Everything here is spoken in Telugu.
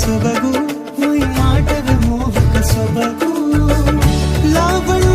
ಸೊಬಗು ಮೈ ಆಟದ ಮೋಹಕ ಸೊಬಗು ಲಾವಣ